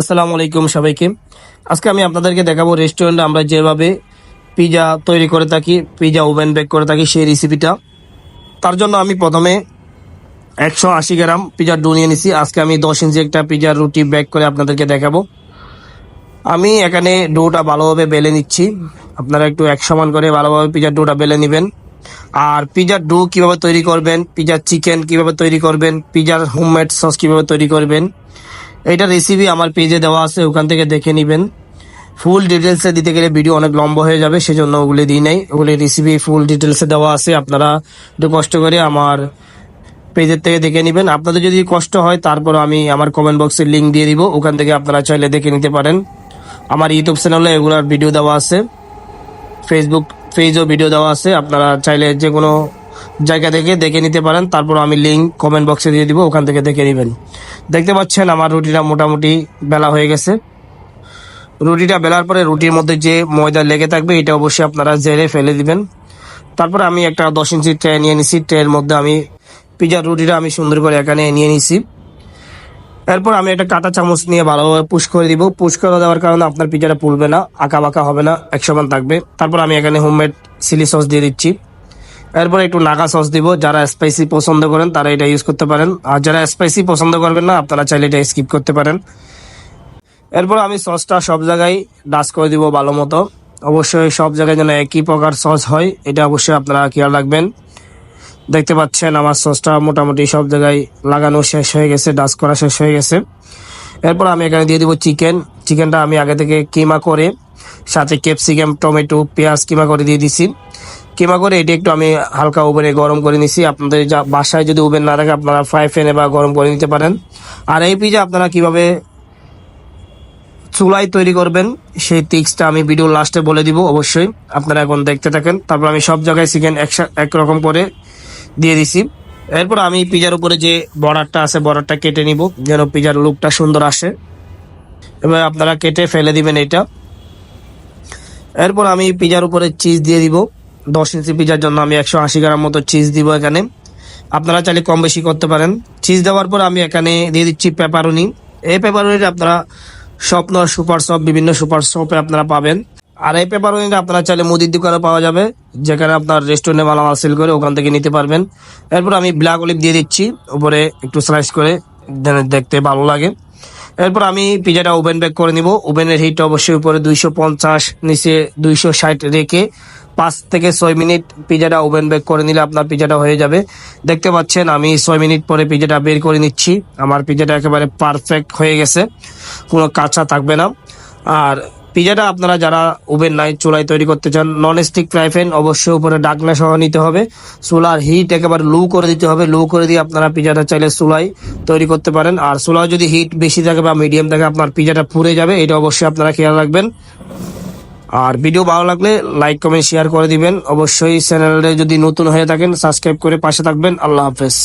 আসসালামু আলাইকুম সবাইকে। আজকে আমি আপনাদেরকে দেখাবো রেস্টুরেন্টে আমরা যেভাবে পিজা তৈরি করে থাকি পিজা ওভেন বেক করে থাকি সেই রেসিপিটা তার জন্য আমি প্রথমে একশো আশি গ্রাম পিজার ডো নিয়ে নিছি। আজকে আমি দশ ইঞ্চি একটা পিজার রুটি বেক করে আপনাদেরকে দেখাবো। আমি এখানে ডোটা ভালোভাবে বেলে নিচ্ছি। আপনারা একটু এক সমান করে ভালোভাবে পিজার ডোটা বেলে নেবেন। আর পিজার ডো কীভাবে তৈরি করবেন পিজার চিকেন কীভাবে তৈরি করবেন পিজার হোমমেড সস কীভাবে তৈরি করবেন এটা রেসিপি আমার পেজে দেওয়া আছে, ওখান থেকে দেখে নেবেন। ফুল ডিটেলসে দিতে গেলে ভিডিও অনেক লম্বা হয়ে যাবে, সেজন্য ওগুলি দিই নাই। ওগুলি রেসিপি ফুল ডিটেলসে দেওয়া আছে, আপনারা একটু কষ্ট করে আমার পেজের থেকে দেখে নেবেন। আপনাদের যদি কষ্ট হয়, তারপর আমি আমার কমেন্ট বক্সে লিঙ্ক দিয়ে দিব, ওখান থেকে আপনারা চাইলে দেখে নিতে পারেন। আমার ইউটিউব চ্যানেলে এগুলার ভিডিও দেওয়া আছে। ফেসবুক পেজও ভিডিও দেওয়া আছে, আপনারা চাইলে যে কোনো জায়গা থেকে দেখে নিতে পারেন। তারপর আমি লিঙ্ক কমেন্ট বক্সে দিয়ে দিব, ওখান থেকে দেখে নেবেন। দেখতে পাচ্ছেন আমার রুটিটা মোটামুটি বেলা হয়ে গেছে। রুটিটা বেলার পরে রুটির মধ্যে যে ময়দা লেগে থাকবে, এটা অবশ্যই আপনারা জেরে ফেলে দিবেন। তারপরে আমি একটা দশ ইঞ্চি ট্রে নিয়ে নিছি। ট্রের মধ্যে আমি পিজার রুটিটা আমি সুন্দর করে এখানে নিয়ে নিছি। এরপর আমি একটা কাঁটা চামচ নিয়ে ভালোভাবে পুশ করে দিব। পুশ করে দেওয়ার কারণে আপনার পিজাটা পুলবে না আঁকা বাঁকা হবে না এক সমান থাকবে। তারপর আমি এখানে হোমমেড চিলি সস দিয়ে দিচ্ছি। এরপর একটু নাগা সস দিব। যারা স্পাইসি পছন্দ করেন, তারা এটা ইউজ করতে পারেন। আর যারা স্পাইসি পছন্দ করবেন না, আপনারা চাইলে এটা স্কিপ করতে পারেন। এরপর আমি সসটা সব জায়গায় ডাস করে দিব ভালো মতো। অবশ্যই সব জায়গায় যেন একই প্রকার সস হয়, এটা অবশ্যই আপনারা খেয়াল রাখবেন। দেখতে পাচ্ছেন আমার সসটা মোটামুটি সব জায়গায় লাগানো শেষ হয়ে গেছে ডাস করা শেষ হয়ে গেছে। এরপর আমি এখানে দিয়ে দিব চিকেন চিকেনটা আমি আগে থেকে কিমা করে, সাথে ক্যাপসিকাম টমেটো, পেঁয়াজ কিমা করে দিয়ে দিছি। কিমা করে, এটি একটু আমি হালকা ওভেনে গরম করে নিছি। আপনাদের যা বাসায় যদি ওভেন না থাকে, আপনারা ফ্রাই প্যানে বা গরম করে নিতে পারেন। আর এই পিজা আপনারা কীভাবে চুলাই তৈরি করবেন, সেই টিক্সটা আমি ভিডিও লাস্টে বলে দিব, অবশ্যই। আপনারা এখন দেখতে থাকেন। তারপর আমি সব জায়গায় চিকেন একরকম করে দিয়ে দিছি। এরপর আমি পিজার উপরে যে বর্ডারটা আছে বর্ডারটা কেটে নিব, যেন পিজার লুকটা সুন্দর আসে। এবার আপনারা কেটে ফেলে দিবেন এটা। এরপর আমি পিজার উপরে চিজ দিয়ে দিব। দশ ইঞ্চি পিজার জন্য আমি একশো আশি গ্রাম মতো চিজ দিব এখানে। আপনারা চাইলে কম বেশি করতে পারেন। চিজ দেওয়ার পর আমি এখানে দিয়ে দিচ্ছি পেপারুনি এই পেপারুনিটা আপনারা স্বপ্ন, সুপার শপ বিভিন্ন সুপার শপে আপনারা পাবেন। আর এই পেপারুনিটা আপনারা চাইলে মুদির দোকানে পাওয়া যাবে। যেখানে আপনার রেস্টুরেন্টে মালামাল সেল করে ওখান থেকে নিতে পারবেন। এরপর আমি ব্ল্যাক অলিভ দিয়ে দিচ্ছি। উপরে একটু স্লাইস করে দেখতে ভালো লাগে। এরপর আমি পিজাটা ওভেন বেক করে নিব। ওভেনের হিট অবশ্যই উপরে দুইশো পঞ্চাশ, নিচে দুইশো ষাট রেখে পাঁচ থেকে ছয় মিনিট পিজাটা ওভেন বেক করে নিলে আপনার পিজাটা হয়ে যাবে। দেখতে পাচ্ছেন, আমি ছয় মিনিট পরে পিজাটা বের করে নিচ্ছি। আমার পিজাটা একেবারে পারফেক্ট হয়ে গেছে, কোনো কাঁচা থাকবে না। আর পিজাটা আপনারা যারা ওভেন নাই, চুলায় তৈরি করতে চান নন স্টিক ফ্রাই প্যান অবশ্যই উপরে ডাকনা সহ নিতে হবে। চুলার হিট একেবারে লো করে দিতে হবে। লো করে দিয়ে আপনারা পিজাটা চাইলে চুলায় তৈরি করতে পারেন। আর চুলায় যদি হিট বেশি থাকে বা মিডিয়াম থাকে, আপনার পিজাটা পুড়ে যাবে, এটা অবশ্যই আপনারা খেয়াল রাখবেন। আর ভিডিও ভালো লাগলে লাইক কমেন্ট শেয়ার করে দিবেন। অবশ্যই চ্যানেলে যদি নতুন হয়ে থাকেন সাবস্ক্রাইব করে পাশে থাকবেন। আল্লাহ হাফেজ।